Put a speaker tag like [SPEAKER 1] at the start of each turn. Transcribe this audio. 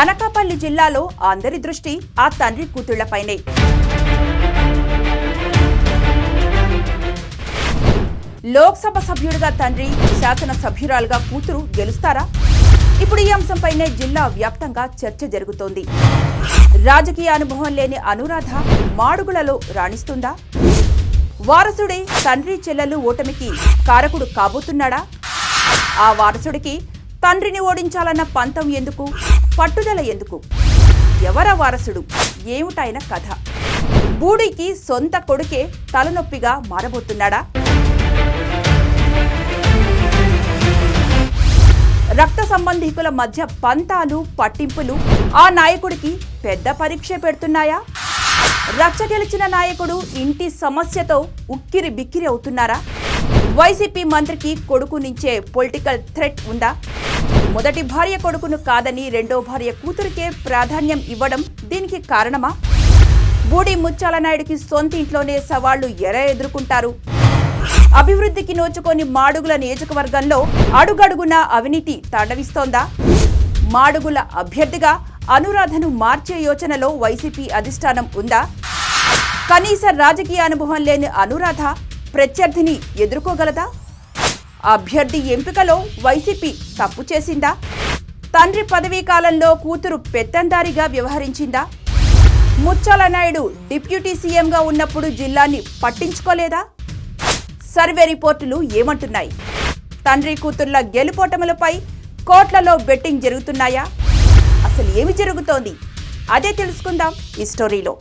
[SPEAKER 1] అనకాపల్లి జిల్లాలో అందరి దృష్టి ఆ తండ్రి కూతుళ్ళపైనే. లోక్సభ సభ్యుడిగా తండ్రి శాసనసభ్యురాలుగా కూతురు గెలుస్తారా? ఇప్పుడు ఈ అంశంపైనే జిల్లా వ్యాప్తంగా చర్చ జరుగుతోంది. రాజకీయ అనుభవం లేని అనురాధ మాడుగులలో రాణిస్తుందా? వారసుడే తండ్రి చెల్లెలు ఓటమికి కారకుడు కాబోతున్నాడా? ఆ వారసుడికి తండ్రిని ఓడించాలన్న పంతం ఎందుకు? పట్టుదల ఎందుకు? ఎవర వారసుడు? ఏమిటైన కథ? బూడికి సొంత కొడుకే తలనొప్పిగా మారబోతున్నాడా? రక్త సంబంధికుల మధ్య పంతాలు పట్టింపులు ఆ నాయకుడికి పెద్ద పరీక్ష పెడుతున్నాయా? రచ్చ గెలిచిన నాయకుడు ఇంటి సమస్యతో ఉక్కిరి బిక్కిరి అవుతున్నారా? వైసీపీ మంత్రికి కొడుకు నుంచే పొలిటికల్ థ్రెట్ ఉందా? మొదటి భార్య కొడుకును కాదని రెండో భార్య కూతురికే ప్రాధాన్యం ఇవ్వడం దీనికి కారణమా? బూడి ముచ్చాలనాయుడికి సొంత ఇంట్లోనే సవాళ్ళు ఎర ఎదుర్కొంటారు. అభివృద్ధికి నోచుకొని మాడుగుల నియోజకవర్గంలో అడుగడుగున అవినీతి తాండవిస్తోందా? మాడుగుల అభ్యర్థిగా అనురాధను మార్చే యోచనలో వైసీపీ అధిష్టానం ఉందా? కనీస రాజకీయ అనుభవం లేని అనురాధ ప్రత్యర్థిని ఎదుర్కోగలదా? అభ్యర్థి ఎంపికలో వైసీపీ తప్పు చేసిందా? తండ్రి పదవీ కాలంలో కూతురు పెత్తందారిగా వ్యవహరించిందా? ముచ్చాల నాయుడు డిప్యూటీ సీఎంగా ఉన్నప్పుడు జిల్లాని పట్టించుకోలేదా? సర్వే రిపోర్టులు ఏమంటున్నాయి? తండ్రి కూతుర్ల గెలుపోటములపై కోట్లలో బెట్టింగ్ జరుగుతున్నాయా? అసలు ఏమి జరుగుతోంది? అదే తెలుసుకుందాం ఈ స్టోరీలో.